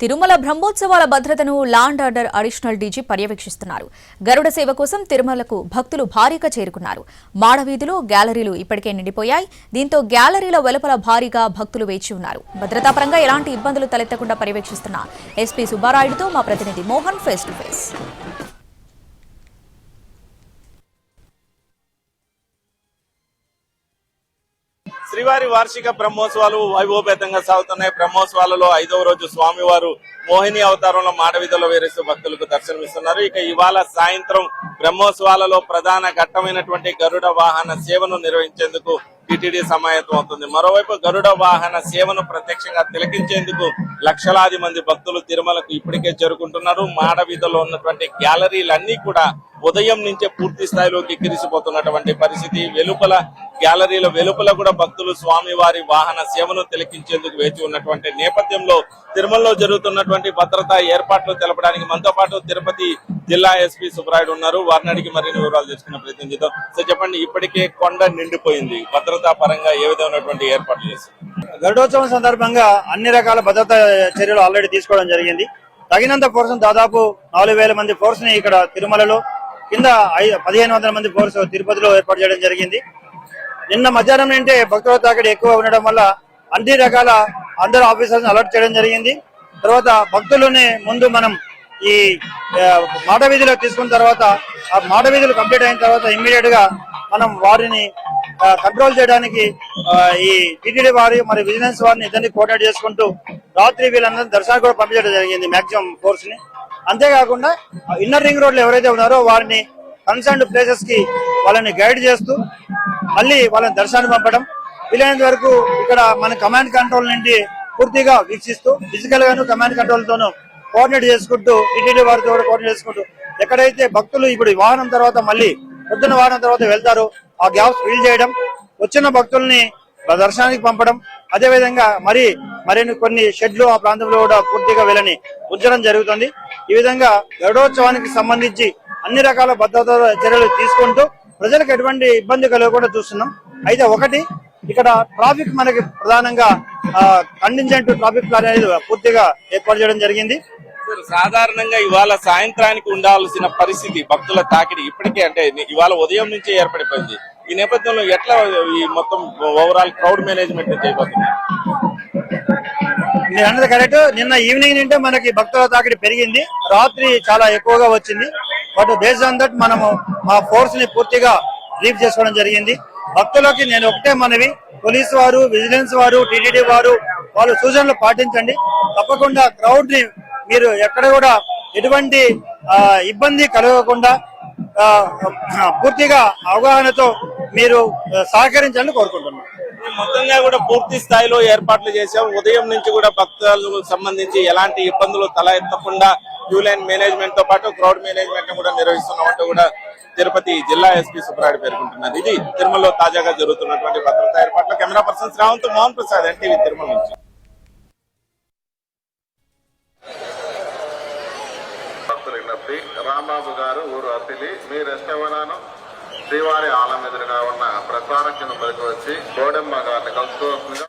తిరుమల బ్రహ్మోత్సవాల భద్రతను law and order additional DG పర్యవేక్షిస్తున్నారు. గరుడ సేవ కోసం తిరుమలకు భక్తులు భారీగా చేరుకున్నారు. మాడవీధులు గ్యాలరీలు ఇప్పటికే నిండిపోయాయి. దీంతో గ్యాలరీల వెలుపల భారీగా భక్తులు వేచి ఉన్నారు. భద్రతాపరంగా ఎలాంటి ఇబ్బందులు తలెత్తకుండా పర్యవేక్షిస్తున్న ఎస్పీ సుబ్బారాయుడుతో మా ప్రతినిధి మోహన్ ఫేస్ టు ఫేస్ శ్రీవారి వార్షిక బ్రహ్మోత్సవాలు వైభవపేతంగా సాగుతున్నాయి. బ్రహ్మోత్సవాలలో ఐదవ రోజు స్వామివారు మోహిని అవతారంలో మాడవీధుల్లో వేరేస్తూ భక్తులకు దర్శనమిస్తున్నారు. ఇక ఇవాళ సాయంత్రం బ్రహ్మోత్సవాలలో ప్రధాన ఘట్టమైనటువంటి గరుడ వాహన సేవను నిర్వహించేందుకు టిటిడి సమాయత్తం అవుతుంది. మరోవైపు గరుడ వాహన సేవను ప్రత్యక్షంగా తిలకించేందుకు లక్షలాది మంది భక్తులు తిరుమలకు ఇప్పటికే చేరుకుంటున్నారు. మాడవీధుల్లో ఉన్నటువంటి గ్యాలరీలన్నీ కూడా ఉదయం నుంచే పూర్తి స్థాయిలో కిక్కిరిసిపోతున్నటువంటి పరిస్థితి. వెలుపల గ్యాలరీల వెలుపల కూడా భక్తులు స్వామివారి వాహన సేవను తిలకించేందుకు వేచి ఉన్నటువంటి నేపథ్యంలో తిరుమలలో జరుగుతున్నటువంటి భద్రతా ఏర్పాట్లు తెలపడానికి మనతో పాటు తిరుపతి జిల్లా ఎస్పీ సుబ్రాయుడు ఉన్నారు. వారిని అడిగి మరిన్ని వివరాలు తెలుసుకున్న ప్రయత్నం చేద్దాం. సార్ చెప్పండి ఇప్పటికే కొండ నిండిపోయింది. భద్రతా పరంగా ఏ విధమైనటువంటి ఏర్పాట్లు చేస్తారు గరుడోత్సవం సందర్భంగా అన్ని రకాల భద్రతా చర్యలు ఆల్రెడీ తీసుకోవడం జరిగింది. తగినంత ఫోర్స్ దాదాపు నాలుగు వేల మంది ఫోర్స్ని ఇక్కడ తిరుమలలో కింద పదిహేను వందల మంది ఫోర్స్ తిరుపతిలో ఏర్పాటు చేయడం జరిగింది. నిన్న మధ్యాహ్నం నుండి భక్తుల తాకిడి ఎక్కువ ఉండడం వల్ల అన్ని రకాల అందరు ఆఫీసర్స్ అలర్ట్ చేయడం జరిగింది. తర్వాత భక్తులని ముందు మనం ఈ మాట వీధిలో తీసుకున్న తర్వాత ఆ మాట వీధులు కంప్లీట్ అయిన తర్వాత ఇమ్మీడియట్గా మనం వారిని కంట్రోల్ చేయడానికి ఈ టీటీడీ వారి మరి విజిలెన్స్ వారిని ఇద్దరిని కోఆర్డినేట్ చేసుకుంటూ రాత్రి వీళ్ళందరినీ దర్శనానికి కూడా పంపించడం జరిగింది మాక్సిమం ఫోర్స్ని. అంతేకాకుండా ఇన్నర్ రింగ్ రోడ్లు ఎవరైతే ఉన్నారో వారిని కన్సర్న్ ప్లేసెస్కి వాళ్ళని గైడ్ చేస్తూ మళ్ళీ వాళ్ళని దర్శనానికి పంపడం. వీలైనంత వరకు ఇక్కడ మన కమాండ్ కంట్రోల్ నుండి పూర్తిగా వీక్షిస్తూ ఫిజికల్ గాను కమాండ్ కంట్రోల్ తోనూ కోఆర్డినేట్ చేసుకుంటూ టీటీడీ వారితో కూడా కోఆర్డినేట్ చేసుకుంటూ ఎక్కడైతే భక్తులు ఇప్పుడు వాహనం తర్వాత మళ్ళీ పొద్దున్న వాహనం తర్వాత వెళ్తారు ఆ గ్యాప్స్ ఫిల్ చేయడం వచ్చిన భక్తుల్ని దర్శనానికి పంపడం అదే విధంగా మరి మరిన్ని కొన్ని షెడ్లు ఆ ప్రాంతంలో కూడా పూర్తిగా వీళ్ళని ఉంచడం జరుగుతుంది. ఈ విధంగా గరుడోత్సవానికి సంబంధించి అన్ని రకాల భద్రతా చర్యలు తీసుకుంటూ ప్రజలకు ఎటువంటి ఇబ్బంది కలగకుండా చూస్తున్నాం. అయితే ఒకటి ఇక్కడ ట్రాఫిక్ మనకి ప్రధానంగా కండింజెంట్ ట్రాఫిక్ ప్లాన్ అనేది పూర్తిగా ఏర్పాటు చేయడం జరిగింది. సాధారణంగా ఇవాళ సాయంత్రానికి ఉండాల్సిన పరిస్థితి భక్తుల తాకిడి ఇప్పటికే అంటే ఇవాళ ఉదయం నుంచే ఏర్పడిపోయింది. ఈ నేపథ్యంలో ఎట్లా ఈ మొత్తం ఓవరాల్ క్రౌడ్ మేనేజ్మెంట్ మీరు అన్నది కరెక్ట్ నిన్న ఈవినింగ్ నుంటే మనకి భక్తుల తాకిడి పెరిగింది. రాత్రి చాలా ఎక్కువగా వచ్చింది. బట్ బేస్డ్ దట్ మనము మా ఫోర్స్ని పూర్తిగా రీఫ్ చేసుకోవడం జరిగింది. భక్తులకి నేను ఒకటే మనవి పోలీస్ వారు విజిలెన్స్ వారు టీటీడీ వారు వాళ్ళు సూచనలు పాటించండి. తప్పకుండా క్రౌడ్ని మీరు ఎక్కడ కూడా ఎటువంటి ఇబ్బంది కలగకుండా పూర్తిగా అవగాహనతో మీరు సహకరించాలని కోరుకుంటున్నాను మొత్తంగా కూడా పూర్తి స్థాయిలో ఏర్పాట్లు చేశాం. ఉదయం నుంచి కూడా భక్తులకు సంబంధించి ఎలాంటి ఇబ్బందులు తల ఎత్తకుండా క్యూ లైన్ మేనేజ్మెంట్తో పాటు క్రౌడ్ మేనేజ్మెంట్ కూడా నిర్వహిస్తున్నామంటూ కూడా తిరుపతి జిల్లా ఎస్పీ సుబ్రాయుడు పేర్కొంటున్నారు. ఇది తిరుమలలో తాజాగా జరుగుతున్నటువంటి భద్రతా ఏర్పాట్లు. Camera person Shravanth Mohan Prasad NTV Tirumala నుంచి. రాంబాబు గారు ఊరు అతిలి మీ రెస్టవనాను శ్రీవారి ఆలం ఎదురుగా ఉన్న ప్రసారం కింద వచ్చి గోడమ్మ గారిని కలుసుకోవాల్సిందిగా